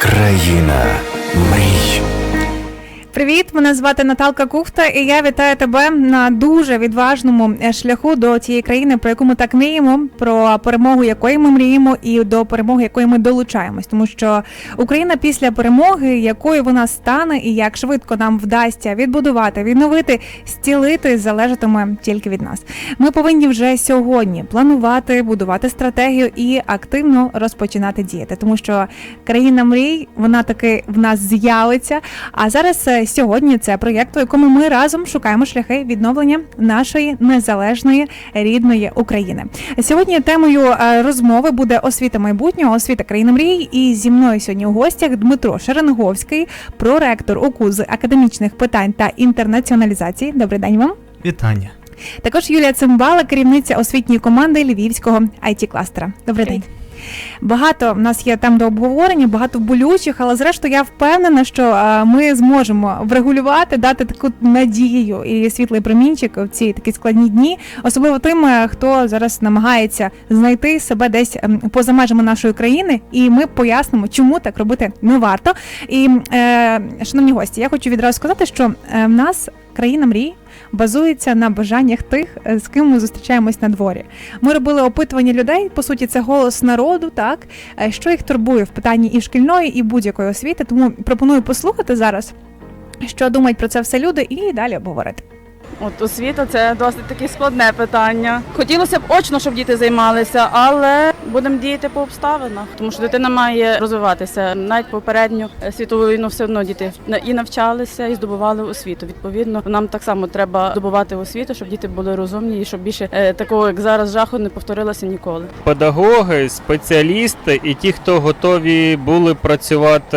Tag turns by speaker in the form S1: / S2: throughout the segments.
S1: Країна мрій.
S2: Привіт, мене звати Наталка Кухта, і я вітаю тебе на дуже відважному е, шляху до тієї країни, про яку ми так мріємо, про перемогу якої ми мріємо, і до перемоги якої ми долучаємось. Тому що Україна після перемоги, якою вона стане, і як швидко нам вдасться відбудувати, відновити, зцілити, залежатиме тільки від нас. Ми повинні вже сьогодні планувати, будувати стратегію і активно розпочинати діяти, тому що країна мрій вона таки в нас з'явиться. А зараз е, сьогодні це проєкт, у якому ми разом шукаємо шляхи відновлення нашої незалежної рідної України. Сьогодні темою е, розмови буде освіта майбутнього, освіта країни мрій. І зі мною сьогодні у гостях Дмитро Шеренговський, проректор УКУ з академічних питань та інтернаціоналізації. Добрий день вам.
S3: Вітання.
S2: Також Юлія Цимбала, керівниця освітньої команди Львівського it кластера. Добрий день. Багато в нас є тем до обговорення, багато болючих, але зрештою я впевнена, що е, ми зможемо врегулювати, дати таку надію і світлий промінчик в ці такі складні дні, особливо тим, е, хто зараз намагається знайти себе десь ем, поза межами нашої країни, і ми пояснимо, чому так робити не варто. І е, шановні гості, я хочу відразу сказати, що в нас країна мрій базується на бажаннях тих, е, з ким ми зустрічаємось на дворі. Ми робили опитування людей. По суті, це голос народу, так Е, що їх турбує в питанні і шкільної, і будь-якої освіти. Тому пропоную послухати зараз, що думають про це все люди, і далі обговорити.
S4: От освіта це досить таке складне питання. Хотілося б очно, щоб діти займалися, але будемо діяти по обставинах, тому що дитина має розвиватися. Навіть попередню світову війну все одно діти і навчалися, і здобували освіту. Відповідно, нам так само треба здобувати освіту, щоб діти були розумні і щоб більше е, такого, як зараз, жаху не повторилося ніколи.
S3: Педагоги, спеціалісти і ті, хто готові були працювати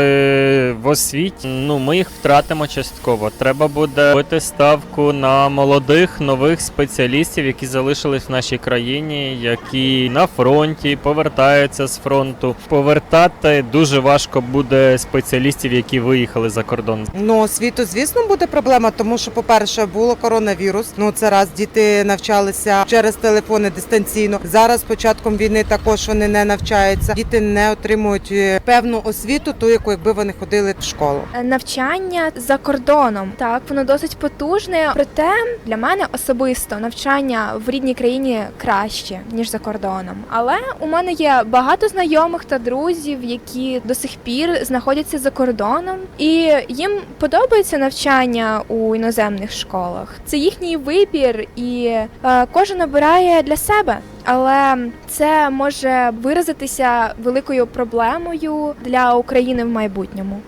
S3: в освіті, ну ми їх втратимо частково. Треба буде робити ставку на молодих нових спеціалістів, які залишились в нашій країні, які на фронті повертаються з фронту. Повертати дуже важко буде спеціалістів, які виїхали за кордон.
S5: Ну, освіту, звісно, буде проблема, тому що, по-перше, було коронавірус. Ну це раз діти навчалися через телефони дистанційно. Зараз з початком війни також вони не навчаються. Діти не отримують е, певну освіту, ту, яку якби вони ходили в школу.
S6: Навчання за кордоном так воно досить потужне. Проте для мене особисто навчання в рідній країні краще ніж за кордоном. Але у мене є багато знайомих та друзів, які до сих пір знаходяться за кордоном, і їм подобається навчання у іноземних школах. Це їхній вибір, і е, кожен обирає для себе. Але це може виразитися великою проблемою для України в майбутньому.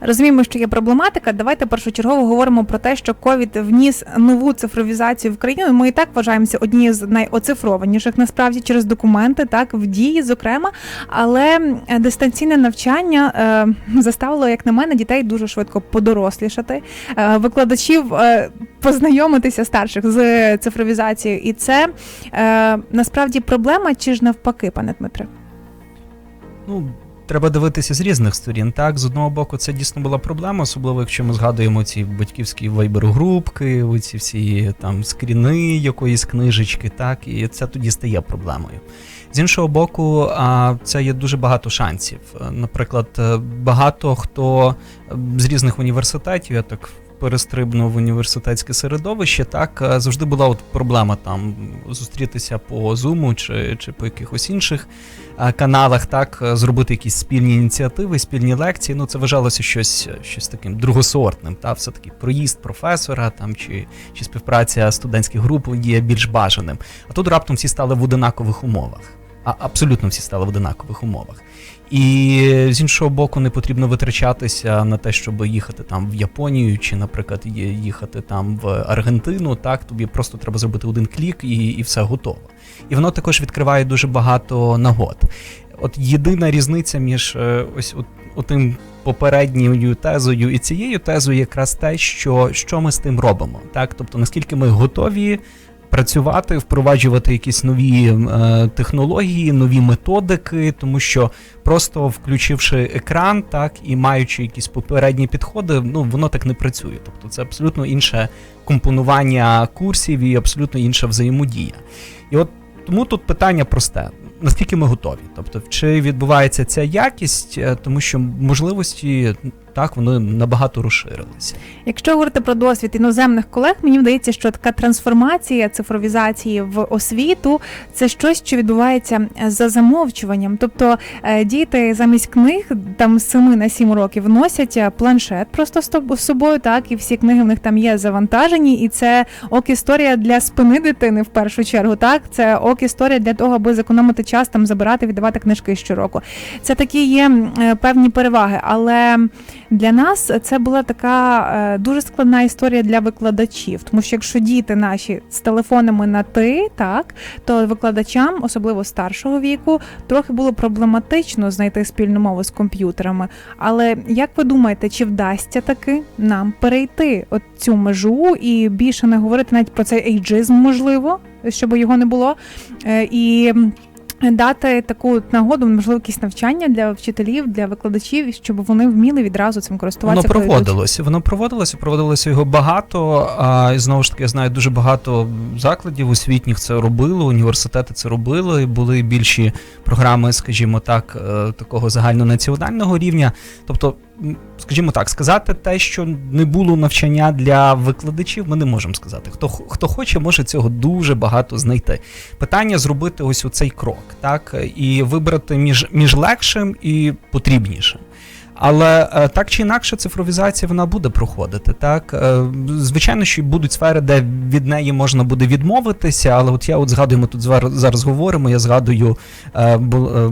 S2: Розуміємо, що є проблематика. Давайте першочергово говоримо про те, що ковід вніс нову цифровізацію в країну. Ми і так вважаємося однією з найоцифрованіших насправді через документи, так в дії, зокрема. Але е, дистанційне навчання е, заставило, як на мене, дітей дуже швидко подорослішати, е, викладачів е, познайомитися старших з цифровізацією, і це е, насправді проблема чи ж навпаки, пане Дмитре?
S7: Ну, треба дивитися з різних сторін. Так, з одного боку, це дійсно була проблема, особливо якщо ми згадуємо ці батьківські вайбер-групки, оці всі там скріни якоїсь книжечки, так, і це тоді стає проблемою. З іншого боку, це є дуже багато шансів. Наприклад, багато хто з різних університетів, я так перестрибнув в університетське середовище, так е, завжди була от проблема там зустрітися по Zoom чи, чи по якихось інших е, каналах, так е, зробити якісь спільні ініціативи, спільні лекції. Ну це вважалося щось, щось таким другосортним. Та все таки проїзд професора там чи, чи співпраця студентських груп є більш бажаним. А тут раптом всі стали в одинакових умовах. А абсолютно всі стали в одинакових умовах. І з іншого боку, не потрібно витрачатися на те, щоб їхати там в Японію, чи, наприклад, їхати там в Аргентину. Так, тобі просто треба зробити один клік і, і все готово. І воно також відкриває дуже багато нагод. От єдина різниця між е, ось от, отим попередньою тезою і цією тезою, якраз те, що, що ми з тим робимо. Так, тобто наскільки ми готові працювати, впроваджувати якісь нові е, технології, нові методики, тому що просто включивши екран, так і маючи якісь попередні підходи, ну воно так не працює. Тобто це абсолютно інше компонування курсів і абсолютно інша взаємодія. І от тому тут питання просте: наскільки ми готові. Тобто, чи відбувається ця якість, е, тому що можливості так вони набагато розширилися.
S2: Якщо говорити про досвід іноземних колег, мені вдається, що така трансформація цифровізації в освіту це щось, що відбувається за замовчуванням. Тобто е, діти замість книг там з 7 на 7 років носять е, планшет просто з собою, так і всі книги в них там є завантажені, і це ок історія для спини дитини в першу чергу. Так, це ок історія для того, аби зекономити час там забирати, віддавати книжки щороку. Це такі є е, певні переваги, але для нас це була така е, дуже складна історія для викладачів, тому що якщо діти наші з телефонами на ти, так то викладачам, особливо старшого віку, трохи було проблематично знайти спільну мову з комп'ютерами. Але як ви думаєте, чи вдасться таки нам перейти от цю межу і більше не говорити навіть про цей ейджизм, можливо, щоб його не було, Е, і дати таку нагоду, можливо, якісь навчання для вчителів, для викладачів, щоб вони вміли відразу цим користуватися. Воно
S7: проводилося. Воно проводилося, проводилося його багато. А і знову ж таки, я знаю дуже багато закладів освітніх це робили, університети це робили. Були більші програми, скажімо так, е, такого загальнонаціонального рівня. Тобто, скажімо так, сказати те, що не було навчання для викладачів, ми не можемо сказати. Хто хто хоче, може цього дуже багато знайти. Питання зробити ось оцей крок, так і вибрати між, між легшим і потрібнішим. Але е, так чи інакше, цифровізація вона буде проходити. Так Е, звичайно, що будуть сфери, де від неї можна буде відмовитися. Але от я от згадую, ми тут зараз говоримо. Я згадую, е, бу-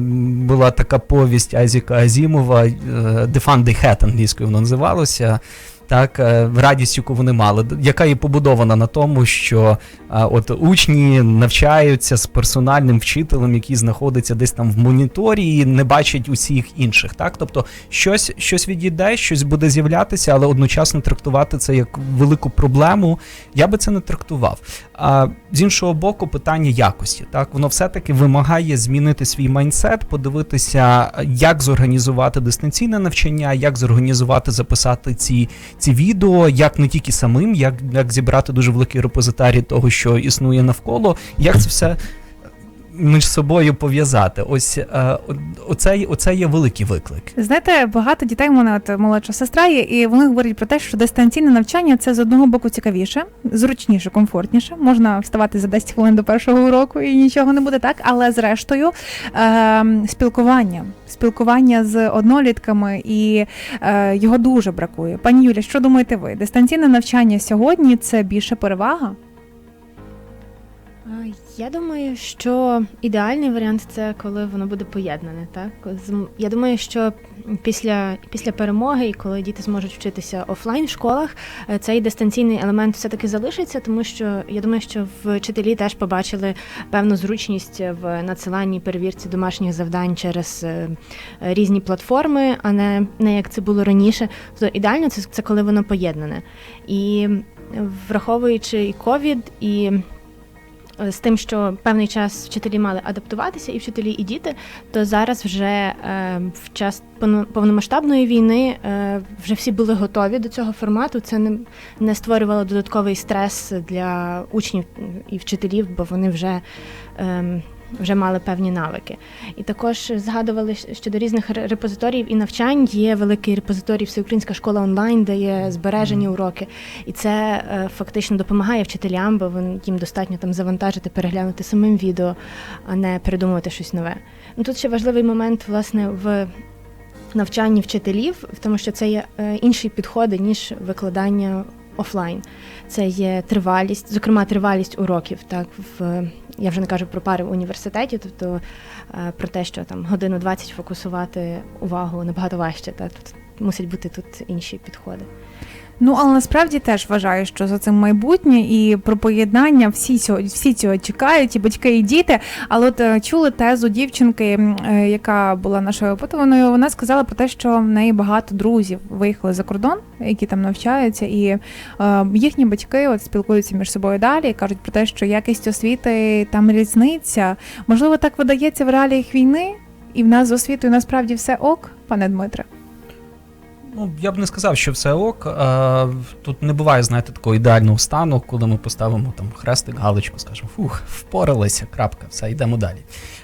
S7: була така повість Айзіка Азімова, «The Fun Fundy Hat» англійською воно називалося. Так, е, радість, яку вони мали, яка є побудована на тому, що от учні навчаються з персональним вчителем, який знаходиться десь там в моніторі і не бачить усіх інших. Так, тобто щось, щось відійде, щось буде з'являтися, але одночасно трактувати це як велику проблему. Я би це не трактував. А з іншого боку, питання якості. Так, воно все-таки вимагає змінити свій майндсет, подивитися, як зорганізувати дистанційне навчання, як зорганізувати, записати ці, ці відео, як не тільки самим, як, як зібрати дуже великий репозитарій того, що існує навколо, як це все між собою пов'язати. Ось е, оце, оце є великий виклик.
S2: Знаєте, багато дітей в мене от молодша сестра є, і вони говорять про те, що дистанційне навчання це з одного боку цікавіше, зручніше, комфортніше. Можна вставати за 10 хвилин до першого уроку і нічого не буде так. Але зрештою, е, спілкування, спілкування з однолітками і е, його дуже бракує. Пані Юля, що думаєте ви? Дистанційне навчання сьогодні це більше перевага?
S8: Я думаю, що ідеальний варіант це коли воно буде поєднане. Так я думаю, що після, після перемоги, і коли діти зможуть вчитися офлайн в школах, е, цей дистанційний елемент все-таки залишиться, тому що я думаю, що вчителі теж побачили певну зручність в надсиланні перевірці домашніх завдань через е, різні платформи, а не, не як це було раніше. Тобто ідеально це, це коли воно поєднане. І враховуючи і ковід, і з тим, що певний час вчителі мали адаптуватися, і вчителі, і діти, то зараз вже е, в час повно- повномасштабної війни е, вже всі були готові до цього формату. Це не, не створювало додатковий стрес для учнів і вчителів, бо вони вже. Вже мали певні навики, і також згадували щодо різних репозиторіїв і навчань. Є великий репозиторій Всеукраїнська школа онлайн, де є збережені уроки, і це е, фактично допомагає вчителям, бо їм достатньо там завантажити, переглянути самим відео, а не придумувати щось нове. Ну тут ще важливий момент, власне, в навчанні вчителів, тому, що це є е, інші підходи, ніж викладання офлайн. Це є тривалість, зокрема, тривалість уроків. Так, в я вже не кажу про пари в університеті, тобто е, про те, що там годину 20 фокусувати увагу набагато важче. та тут мусять бути тут інші підходи.
S2: Ну, але насправді теж вважаю, що за цим майбутнє і про поєднання всі цього, всі цього чекають, і батьки, і діти. Але от е, чули тезу дівчинки, е, яка була нашою опитуваною, вона сказала про те, що в неї багато друзів виїхали за кордон, які там навчаються, і е, їхні батьки от спілкуються між собою далі і кажуть про те, що якість освіти там різниця. Можливо, так видається в реаліях війни, і в нас з освітою насправді все ок, пане Дмитре.
S7: Ну, я б не сказав, що все ок. Е, тут не буває, знаєте, такого ідеального стану, коли ми поставимо там хрестик, галочку, скажемо, фух, впоралися, крапка, все, йдемо далі.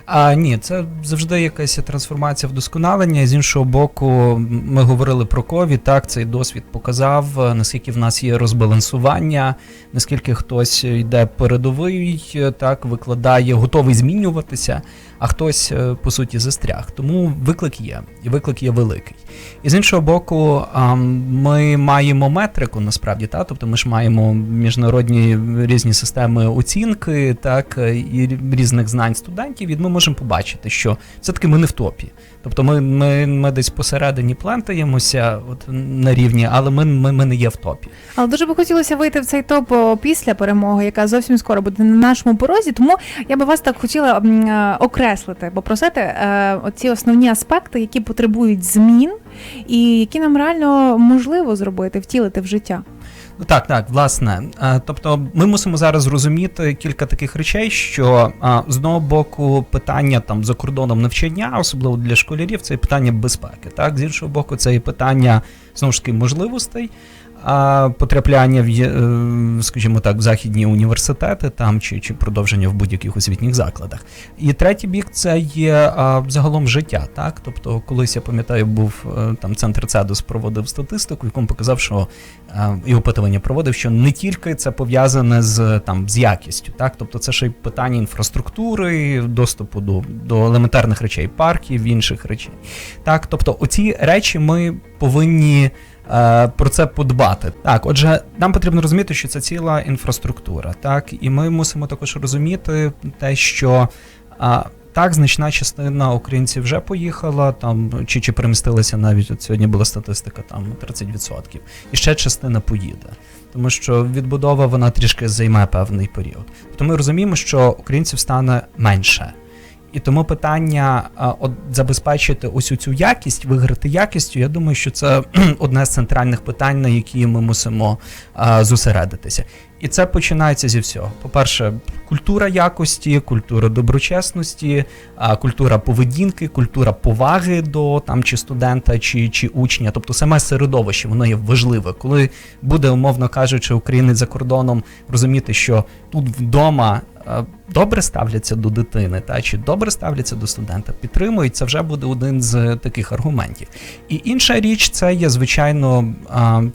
S7: А ні, це завжди якась трансформація вдосконалення. З іншого боку, ми говорили про ковід. Так, цей досвід показав, е, наскільки в нас є розбалансування, наскільки хтось йде передовий, е, так викладає, готовий змінюватися, а хтось е, по суті застряг. Тому виклик є, і виклик є великий. І з іншого боку, ми маємо метрику насправді, та тобто ми ж маємо міжнародні різні системи оцінки, так і різних знань студентів, і ми можемо побачити, що все-таки ми не в топі. Тобто ми, ми, ми десь посередині плентаємося от, на рівні, але ми, ми, ми не є в топі.
S2: Але дуже би хотілося вийти в цей топ після перемоги, яка зовсім скоро буде на нашому порозі. Тому я би вас так хотіла е, окреслити, попросити е, оці основні аспекти, які потребують змін, і які нам реально можливо зробити, втілити в життя.
S7: Так, так, власне. Е, Тобто, ми мусимо зараз зрозуміти кілька таких речей, що з одного боку питання там за кордоном навчання, особливо для школярів, це питання безпеки. Так, з іншого боку, це і питання знову ж таки можливостей. Потрапляння в е, скажімо так, в західні університети там чи, чи продовження в будь-яких освітніх закладах. І третій бік це є загалом життя. Так, тобто, колись я пам'ятаю, був е, там центр Цедос проводив статистику, якому показав, що і опитування проводив, що не тільки це пов'язане з там з якістю, так тобто це ще й питання інфраструктури, доступу до, до елементарних речей, парків, інших речей. Так, тобто, оці речі ми повинні. Е, Про це подбати. Так, отже, нам потрібно розуміти, що це ціла інфраструктура, так, і ми мусимо також розуміти те, що так, значна частина українців вже поїхала, там чи, чи перемістилися навіть от сьогодні була статистика, там 30%. І ще частина поїде. Тому що відбудова вона трішки займе певний період. Тобто ми розуміємо, що українців стане менше. І тому питання от, забезпечити ось цю якість, виграти якістю, я думаю, що це одне з центральних питань, на які ми мусимо зосередитися. І це починається зі всього. По-перше, культура якості, культура доброчесності, культура поведінки, культура поваги до там чи студента, чи, чи учня. Тобто саме середовище, воно є важливе. Коли буде, умовно кажучи, українець за кордоном розуміти, що тут вдома добре ставляться до дитини, та чи добре ставляться до студента, підтримують, це вже буде один з таких аргументів. І інша річ це є звичайно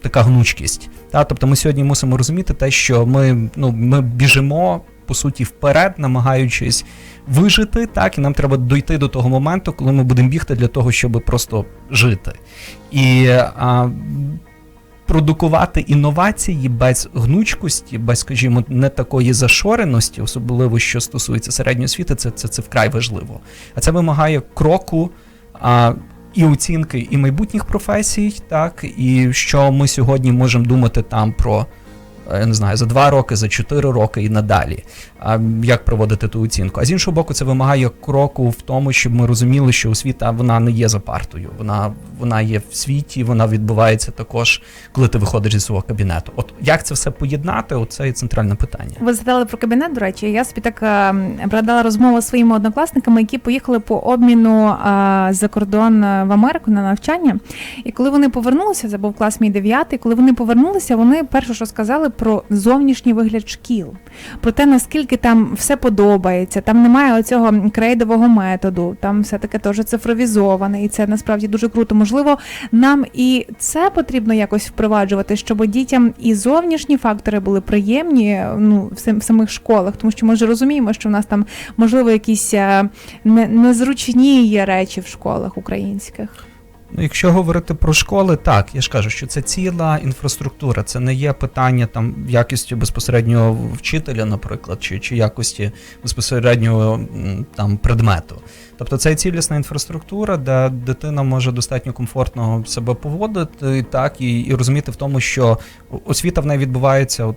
S7: така гнучкість. Та тобто ми сьогодні мусимо розуміти те, що ми, ну, ми біжимо по суті вперед, намагаючись вижити, так і нам треба дойти до того моменту, коли ми будемо бігти для того, щоб просто жити. І а, продукувати інновації без гнучкості, без, скажімо, не такої зашореності, особливо що стосується середньої освіти, це, це, це вкрай важливо. А це вимагає кроку. А, і оцінки і майбутніх професій, так і що ми сьогодні можемо думати там про я не знаю, за два роки, за чотири роки і надалі. А як проводити ту оцінку? А з іншого боку, це вимагає кроку в тому, щоб ми розуміли, що освіта вона не є за партою, вона, вона є в світі, вона відбувається також, коли ти виходиш зі свого кабінету. От як це все поєднати? Оце і центральне питання.
S2: Ви згадали про кабінет, до речі. Я собі так е, пригадала розмову зі своїми однокласниками, які поїхали по обміну е, за кордон е, в Америку на навчання. І коли вони повернулися, це був клас мій дев'ятий. Коли вони повернулися, вони перше, що сказали про зовнішній вигляд шкіл, про те, наскільки там все подобається, там немає оцього крейдового методу, там все таке теж цифровізоване, і це насправді дуже круто. Можливо, нам і це потрібно якось впроваджувати, щоб дітям і зовнішні фактори були приємні ну, в сам- в самих школах, тому що ми ж розуміємо, що в нас там можливо якісь е, незручні є речі в школах українських.
S7: Ну, якщо говорити про школи, так я ж кажу, що це ціла інфраструктура. Це не є питання там якості безпосереднього вчителя, наприклад, чи, чи якості безпосереднього там предмету. Тобто це цілісна інфраструктура, де дитина може достатньо комфортно себе поводити, так і, і розуміти в тому, що освіта в неї відбувається.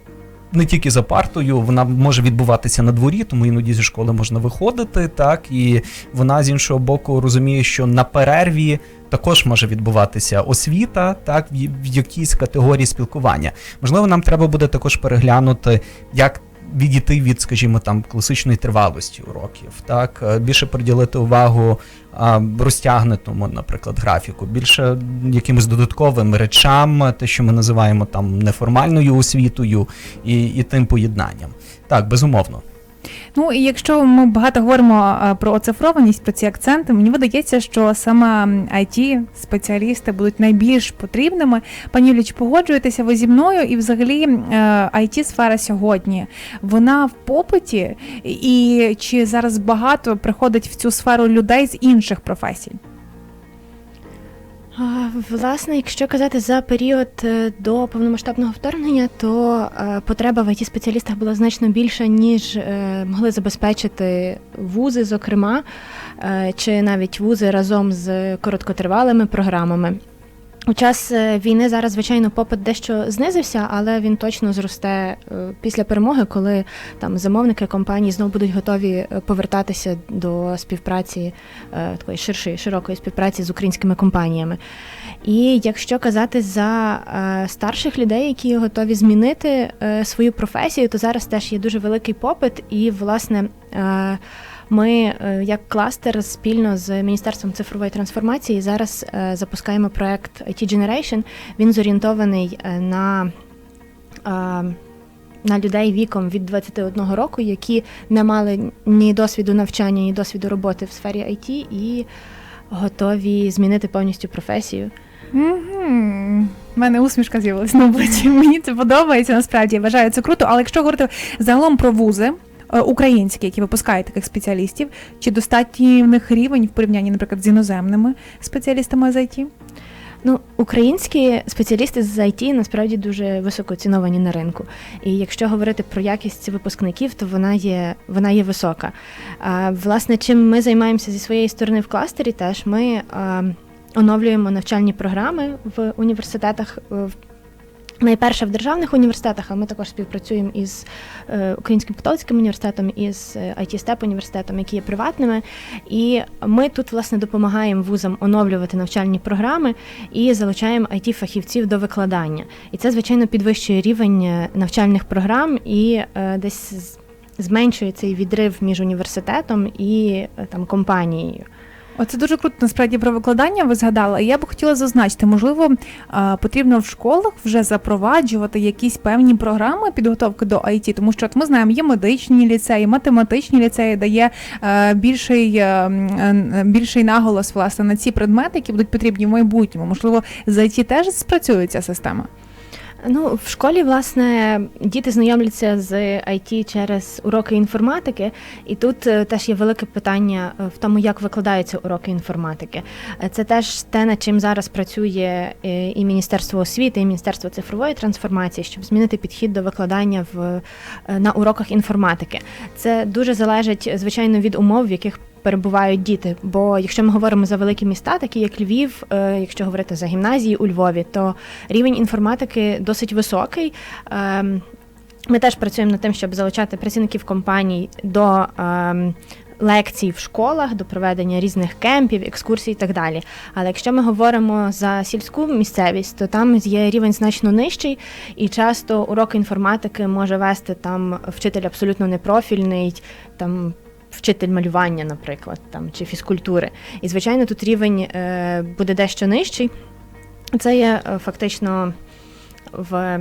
S7: Не тільки за партою, вона може відбуватися на дворі, тому іноді зі школи можна виходити, так і вона з іншого боку розуміє, що на перерві також може відбуватися освіта, так в якійсь категорії спілкування. Можливо, нам треба буде також переглянути, як відійти від, скажімо, там класичної тривалості уроків, так е, більше приділити увагу розтягнутому, наприклад, графіку, більше якимось додатковим речам, те, що ми називаємо там неформальною освітою і, і тим поєднанням. Так, безумовно.
S2: Ну і якщо ми багато говоримо е, про оцифрованість, про ці акценти, мені видається, що саме it спеціалісти будуть найбільш потрібними. Пані Юлі, чи погоджуєтеся ви зі мною? І взагалі it сфера сьогодні вона в попиті, і чи зараз багато приходить в цю сферу людей з інших професій?
S8: Власне, якщо казати за період е, до повномасштабного вторгнення, то е, потреба в it спеціалістах була значно більша, ніж е, могли забезпечити вузи, зокрема, чи навіть вузи разом з короткотривалими програмами. У час е, війни зараз, звичайно, попит дещо знизився, але він точно зросте е, після перемоги, коли там замовники компанії знову будуть готові е, повертатися до співпраці такої ширшої, широкої співпраці з українськими компаніями. І якщо казати за старших людей, які готові змінити свою професію, то зараз теж є дуже великий попит, і власне. Ми, е, як кластер, спільно з Міністерством цифрової трансформації зараз е, запускаємо проект IT Generation. Він зорієнтований е, на, на людей віком від 21 року, які не мали ні досвіду навчання, ні досвіду роботи в сфері IT і готові змінити повністю професію.
S2: Угу. У мене усмішка з'явилася на обличчі. Мені це подобається. Насправді я вважаю це круто. Але якщо говорити загалом про вузи. Е, Українські, які випускають таких спеціалістів, чи достатній в них рівень в порівнянні, наприклад, з іноземними спеціалістами з IT?
S8: Ну, українські спеціалісти з IT насправді дуже високо ціновані на ринку. І якщо говорити про якість випускників, то вона є, вона є висока. А, власне, чим ми займаємося зі своєї сторони в кластері, теж ми а, оновлюємо навчальні програми в університетах. Найперше в державних університетах, а ми також співпрацюємо із е, Українським католицьким університетом, із е, IT Step університетом, які є приватними. І ми тут власне допомагаємо вузам оновлювати навчальні програми і залучаємо it фахівців до викладання. І це, звичайно, підвищує рівень е, навчальних програм і е, десь зменшує цей відрив між університетом і е, там компанією.
S2: Оце дуже круто. Насправді про викладання ви згадали. Я б хотіла зазначити, можливо, потрібно в школах вже запроваджувати якісь певні програми підготовки до IT, тому що от ми знаємо, є медичні ліцеї, математичні ліцеї, де є е, більший, е, е, більший наголос власне на ці предмети, які будуть потрібні в майбутньому. Можливо, з IT теж спрацює ця система.
S8: Ну, в школі, власне, діти знайомляться з IT через уроки інформатики, і тут е, теж є велике питання в тому, як викладаються уроки інформатики. Е, Це теж те, над чим зараз працює е, і Міністерство освіти, і Міністерство цифрової трансформації, щоб змінити підхід до викладання в, на уроках інформатики. Це дуже залежить, звичайно, від умов, в яких перебувають діти. Бо якщо ми говоримо за великі міста, такі як Львів, е, якщо говорити за гімназії у Львові, то рівень інформатики досить високий. Ем, Ми теж працюємо над тим, щоб залучати працівників компаній до ем, лекцій в школах, до проведення різних кемпів, екскурсій і так далі. Але якщо ми говоримо за сільську місцевість, то там є рівень значно нижчий, і часто уроки інформатики може вести там вчитель абсолютно непрофільний, там. Вчитель малювання, наприклад, там чи фізкультури. І звичайно, тут рівень е, буде дещо нижчий. Це є е, фактично в,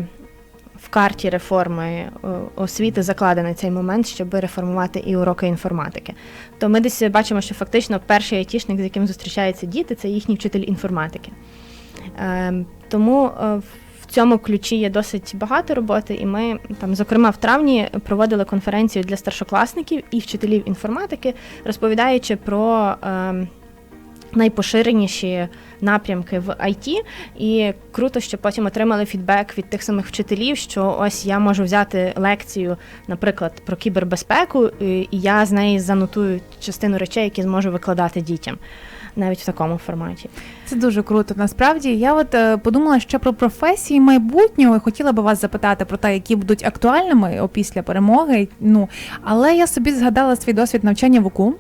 S8: в карті реформи е, освіти закладений цей момент, щоб реформувати і уроки інформатики. То ми десь бачимо, що фактично перший айтішник, з яким зустрічаються діти, це їхній вчитель інформатики. Е, тому цьому ключі є досить багато роботи, і ми там, зокрема, в травні проводили конференцію для старшокласників і вчителів інформатики, розповідаючи про. Е, Найпоширеніші напрямки в IT, і круто, що потім отримали фідбек від тих самих вчителів, що ось я можу взяти лекцію, наприклад, про кібербезпеку, і я з неї занотую частину речей, які зможу викладати дітям, навіть в такому форматі.
S2: Це дуже круто. Насправді я от е, подумала ще про професії майбутнього. і Хотіла би вас запитати про те, які будуть актуальними опісля перемоги. Ну але я собі згадала свій досвід навчання в УКУ.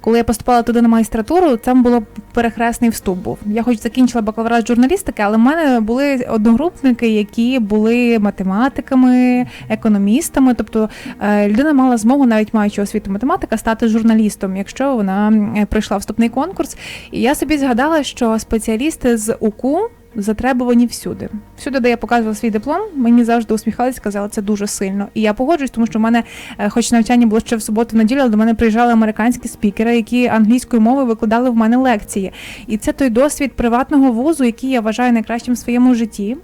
S2: Коли я поступала туди на магістратуру, там було перехресний вступ був. Я хоч закінчила бакалаврат журналістики, але в мене були одногрупники, які були математиками, економістами. Тобто е, людина мала змогу, навіть маючи освіту математика, стати журналістом, якщо вона е, пройшла вступний конкурс. І я собі згадала, що спеціалісти з УКУ затребувані всюди. Всюди, де я показувала свій диплом, мені завжди усміхалися, сказали, це дуже сильно. І я погоджуюсь, тому що в мене, е, хоч навчання було ще в суботу неділю, але до мене приїжджали американські спікери, які англійською мовою викладали в мене лекції. І це той досвід приватного вузу, який я вважаю найкращим в своєму житті.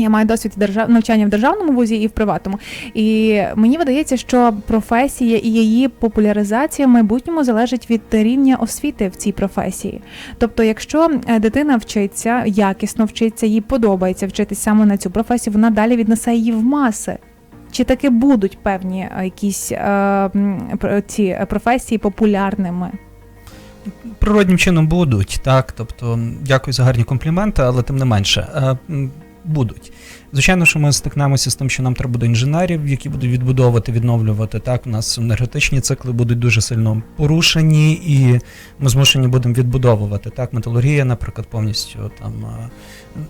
S2: Я маю досвід держав... навчання в державному вузі і в приватному. І мені видається, що професія і її популяризація в майбутньому залежить від рівня освіти в цій професії. Тобто, якщо е, дитина вчиться, якісно вчиться, їй подобається вчитись саме на цю професію, вона далі віднесе її в маси. Чи таки будуть певні е, якісь е, ці е, професії популярними?
S7: Природнім чином будуть, так. Тобто, дякую за гарні компліменти, але тим не менше. Будуть. Звичайно, що ми стикнемося з тим, що нам треба до інженерів, які будуть відбудовувати, відновлювати. Так, у нас енергетичні цикли будуть дуже сильно порушені, і ми змушені будемо відбудовувати. Так, металургія, наприклад, повністю там е,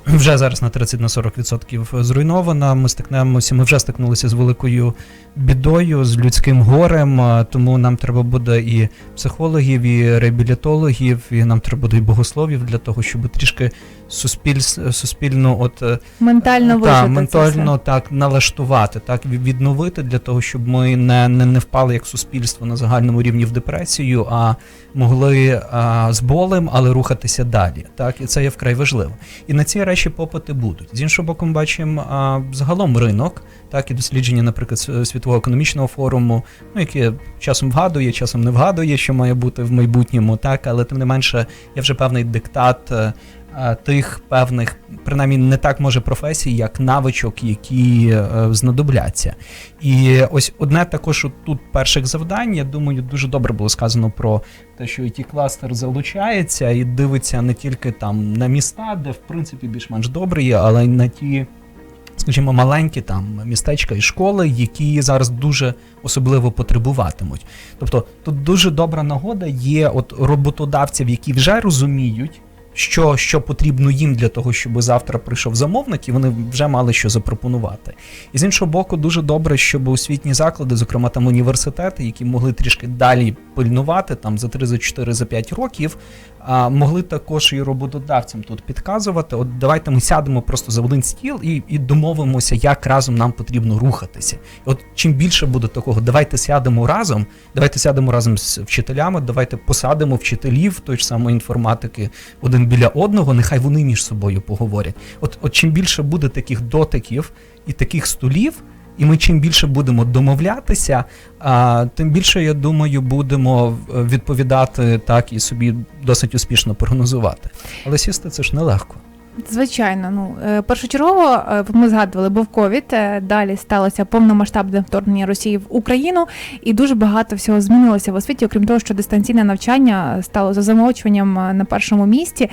S7: вже зараз на 30 на 40% зруйнована. Ми стикнемося, ми вже стикнулися з великою бідою, з людським горем. е, Тому нам треба буде і психологів, і реабілітологів, і нам треба буде і богословів для того, щоб трішки суспіль, суспільно, от е,
S2: Ментально вижити
S7: ментально так налаштувати, так відновити для того, щоб ми не, не, не впали як суспільство на загальному рівні в депресію, а могли а, з болем, але рухатися далі. Так, і це є вкрай важливо. І на ці речі попити будуть. З іншого боку, ми бачимо а, загалом ринок, так і дослідження, наприклад, світового економічного форуму, ну яке часом вгадує, часом не вгадує, що має бути в майбутньому, так, але тим не менше є вже певний диктат. Е, Тих певних, принаймні, не так може професій, як навичок, які е, знадобляться. І ось одне також тут перших завдань, я думаю, дуже добре було сказано про те, що it кластер залучається і дивиться не тільки там на міста, де в принципі більш-менш добре є, але й на ті, скажімо, маленькі там містечка і школи, які зараз дуже особливо потребуватимуть. Тобто тут дуже добра нагода є от роботодавців, які вже розуміють. Що, що потрібно їм для того, щоб завтра прийшов замовник, і вони вже мали що запропонувати. І з іншого боку, дуже добре, щоб освітні заклади, зокрема там університети, які могли трішки далі пильнувати там за 3, за 4, за 5 років, а, могли також і роботодавцям тут підказувати. От давайте ми сядемо просто за один стіл і, і домовимося, як разом нам потрібно рухатися. От чим більше буде такого, давайте сядемо разом, давайте сядемо разом з вчителями, давайте посадимо вчителів той ж самої інформатики один біля одного, нехай вони між собою поговорять. От, от чим більше буде таких дотиків і таких столів. І ми чим більше будемо домовлятися, а, тим більше, я думаю, будемо е, відповідати так і собі досить успішно прогнозувати. Але сісти це ж нелегко.
S2: Звичайно, ну е, першочергово е, ми згадували, був ковід. е, Далі сталося повномасштабне вторгнення Росії в Україну, і дуже багато всього змінилося в освіті. Окрім того, що дистанційне навчання стало за замовчуванням на першому місці.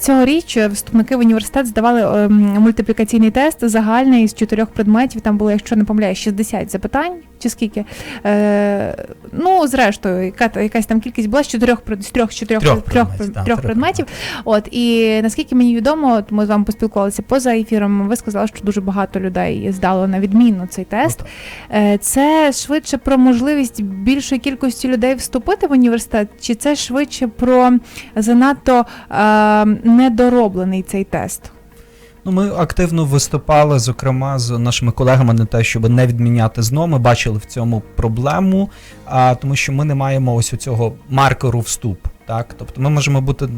S2: Цьогоріч вступники в університет здавали е, мультиплікаційний тест загальний з чотирьох предметів. Там було, якщо не помиляю, 60 запитань. Чи скільки? Е, ну, зрештою, яка, якась там кількість була з чотирьох з трьох, чотирьох,
S7: Трьох
S2: трьох,
S7: предметів,
S2: трьох,
S7: трьох
S2: предметів. От і наскільки мені відомо, от ми з вами поспілкувалися поза ефіром. Ви сказали, що дуже багато людей здало на відмінно цей тест. Е, Це швидше про можливість більшої кількості людей вступити в університет, чи це швидше про занадто е, недороблений цей тест?
S7: Ну, ми активно виступали, зокрема, з нашими колегами на те, щоб не відміняти ЗНО. Ми бачили в цьому проблему, а, тому що ми не маємо ось цього маркеру вступ. Так? Тобто ми можемо бути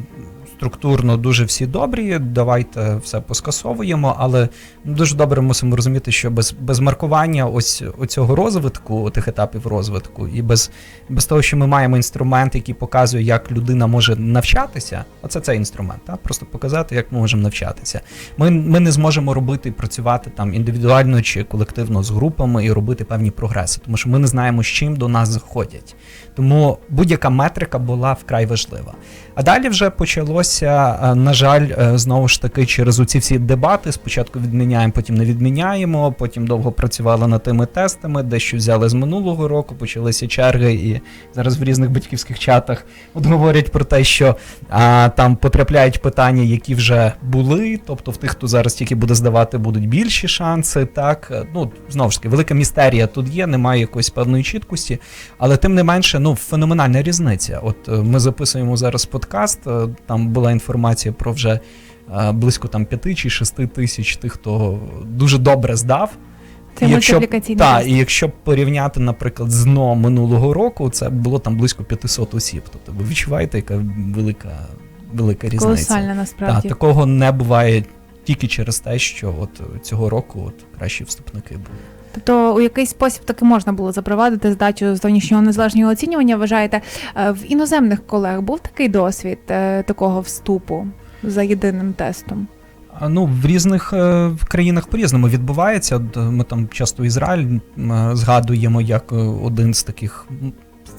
S7: структурно дуже всі добрі, давайте все поскасовуємо, але дуже добре мусимо розуміти, що без, без маркування ось цього розвитку, тих етапів розвитку, і без, без того, що ми маємо інструмент, який показує, як людина може навчатися, оце цей інструмент, так? просто показати, як ми можемо навчатися. Ми, ми не зможемо робити і працювати там індивідуально чи колективно з групами і робити певні прогреси, тому що ми не знаємо, з чим до нас заходять. Тому будь-яка метрика була вкрай важлива. А далі вже почалося довелося, е, на жаль, е, знову ж таки, через оці всі дебати. Спочатку відміняємо, потім не відміняємо. Потім довго працювали над тими тестами, дещо взяли з минулого року, почалися черги, і зараз в різних батьківських чатах от говорять про те, що а, там потрапляють питання, які вже були. Тобто в тих, хто зараз тільки буде здавати, будуть більші шанси. Так, Е, ну знову ж таки, велика містерія тут є, немає якоїсь певної чіткості. Але тим не менше, ну феноменальна різниця. От ми записуємо зараз подкаст. Там була інформація про вже е, близько там 5 чи 6 тисяч тих, хто дуже добре здав.
S2: Це
S7: І якщо,
S2: мультиплікаційний
S7: та, і якщо порівняти, наприклад, з НО минулого року, це було там близько 500 осіб. Тобто ви відчуваєте, яка велика, велика різниця.
S2: Колосальна
S7: Та,
S2: насправді.
S7: такого не буває тільки через те, що от цього року от кращі вступники були.
S2: Тобто у якийсь спосіб таки можна було запровадити здачу зовнішнього незалежного оцінювання. Вважаєте, Е, в іноземних колег був такий досвід е, такого вступу за єдиним тестом?
S7: Ну, в різних е, в країнах по-різному відбувається. Е, Ми там часто Ізраїль е, згадуємо як е, один з таких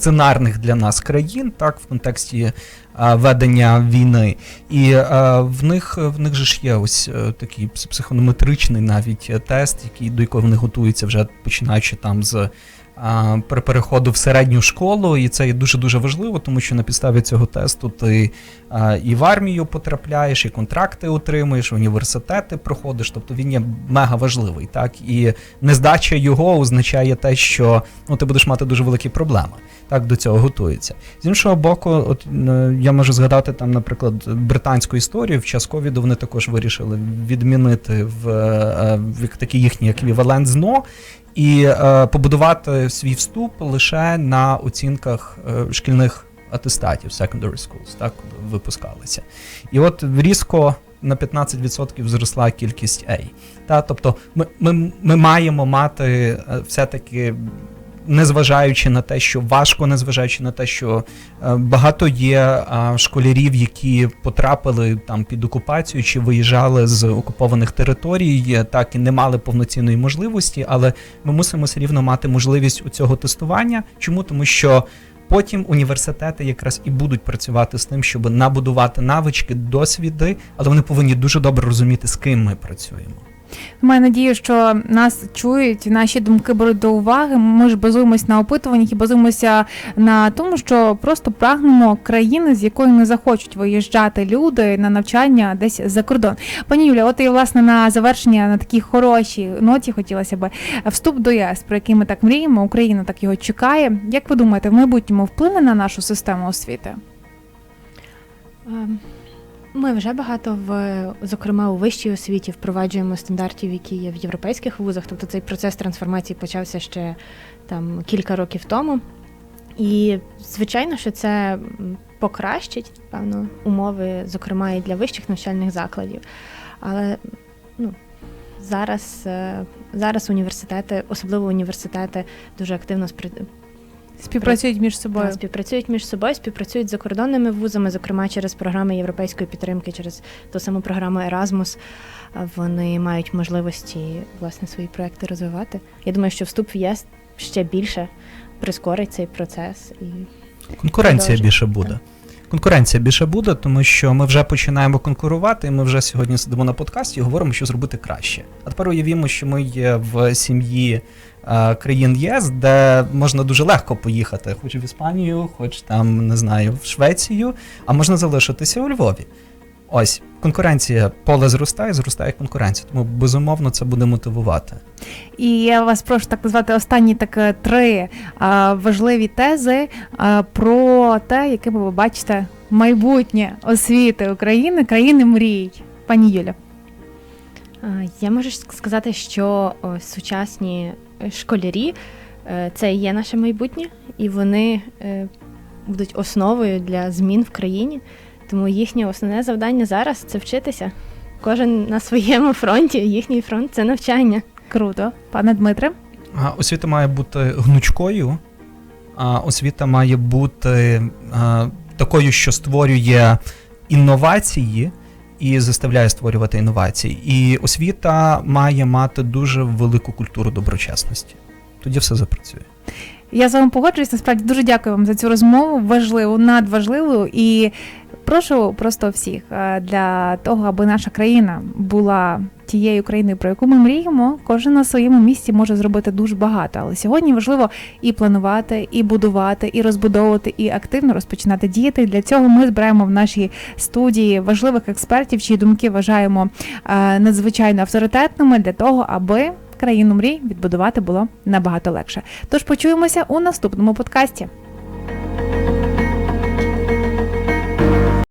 S7: сценарних для нас країн, так, в контексті е, ведення війни. І е, в них в них же ж є ось е, такий психонометричний навіть е, тест, який до якого вони готуються вже починаючи там з. При переходу в середню школу, і це є дуже дуже важливо, тому що на підставі цього тесту ти і в армію потрапляєш, і контракти отримуєш, університети проходиш. Тобто він є мега важливий. Так і нездача його означає те, що ну ти будеш мати дуже великі проблеми. Так до цього готується. З іншого боку, от е, я можу згадати там, наприклад, британську історію. В час ковіду вони також вирішили відмінити в, е, в такий їхній еквівалент ЗНО. І е, побудувати свій вступ лише на оцінках е, шкільних атестатів secondary schools, так випускалися. І от різко на 15% зросла кількість A. Та, тобто ми, ми, ми маємо мати е, все-таки. Незважаючи на те, що важко, незважаючи на те, що е, багато є е, школярів, які потрапили там під окупацію чи виїжджали з окупованих територій, так і не мали повноцінної можливості, але ми мусимо все рівно мати можливість у цього тестування. Чому? Тому що потім університети якраз і будуть працювати з тим, щоб набудувати навички, досвіди, але вони повинні дуже добре розуміти, з ким ми працюємо.
S2: Маю надію, що нас чують, наші думки беруть до уваги. Ми ж базуємось на опитуваннях і базуємося на тому, що просто прагнемо країни, з якої не захочуть виїжджати люди на навчання десь за кордон. Пані Юля, от і власне на завершення на такій хорошій ноті хотілося би вступ до ЄС, про який ми так мріємо. Україна так його чекає. Як ви думаєте, в майбутньому вплине на нашу систему освіти?
S8: Ем, Ми вже багато в, зокрема, у вищій освіті впроваджуємо стандартів, які є в європейських вузах. Тобто цей процес трансформації почався ще там кілька років тому. І звичайно, що це покращить певно умови, зокрема і для вищих навчальних закладів. Але ну, зараз, е, зараз університети, особливо університети, дуже активно
S2: Співпрацюють між собою.
S8: та, співпрацюють між собою, співпрацюють з закордонними вузами, зокрема через програми європейської підтримки, через ту саму програму Erasmus. Вони мають можливості власне свої проекти розвивати. Я думаю, що вступ в ЄС ще більше прискорить цей процес і
S7: Конкуренція
S8: Продовжуй.
S7: більше буде. Конкуренція більше буде, тому що ми вже починаємо конкурувати, і ми вже сьогодні сидимо на подкасті і говоримо, що зробити краще. А тепер уявімо, що ми є в сім'ї е, країн ЄС, де можна дуже легко поїхати, хоч в Іспанію, хоч там не знаю, в Швецію, а можна залишитися у Львові. Ось конкуренція, поле зростає, зростає конкуренція. Тому безумовно це буде мотивувати.
S2: І я вас прошу так назвати останні так е, три а, важливі тези а, про те, якими ви бачите майбутнє освіти України, країни мрій. Пані Юля.
S8: Я можу сказати, що сучасні е, школярі е, це і є наше майбутнє, і вони е, будуть основою для змін в країні. Тому їхнє основне завдання зараз це вчитися. Кожен на своєму фронті, їхній фронт це навчання.
S2: Круто, пане Дмитре.
S7: А, Освіта має бути гнучкою, а освіта має бути а, такою, що створює інновації і заставляє створювати інновації. І освіта має мати дуже велику культуру доброчесності. Тоді все запрацює.
S2: Я з вами погоджуюсь. Насправді дуже дякую вам за цю розмову. Важливу, надважливу і Прошу просто всіх е, для того, аби наша країна була тією країною, про яку ми мріємо. Кожен на своєму місці може зробити дуже багато. Але сьогодні важливо і планувати, і будувати, і розбудовувати, і активно розпочинати діяти. Для цього ми збираємо в нашій студії важливих експертів, чиї думки вважаємо е, надзвичайно авторитетними для того, аби країну мрій відбудувати було набагато легше. Тож почуємося у наступному подкасті.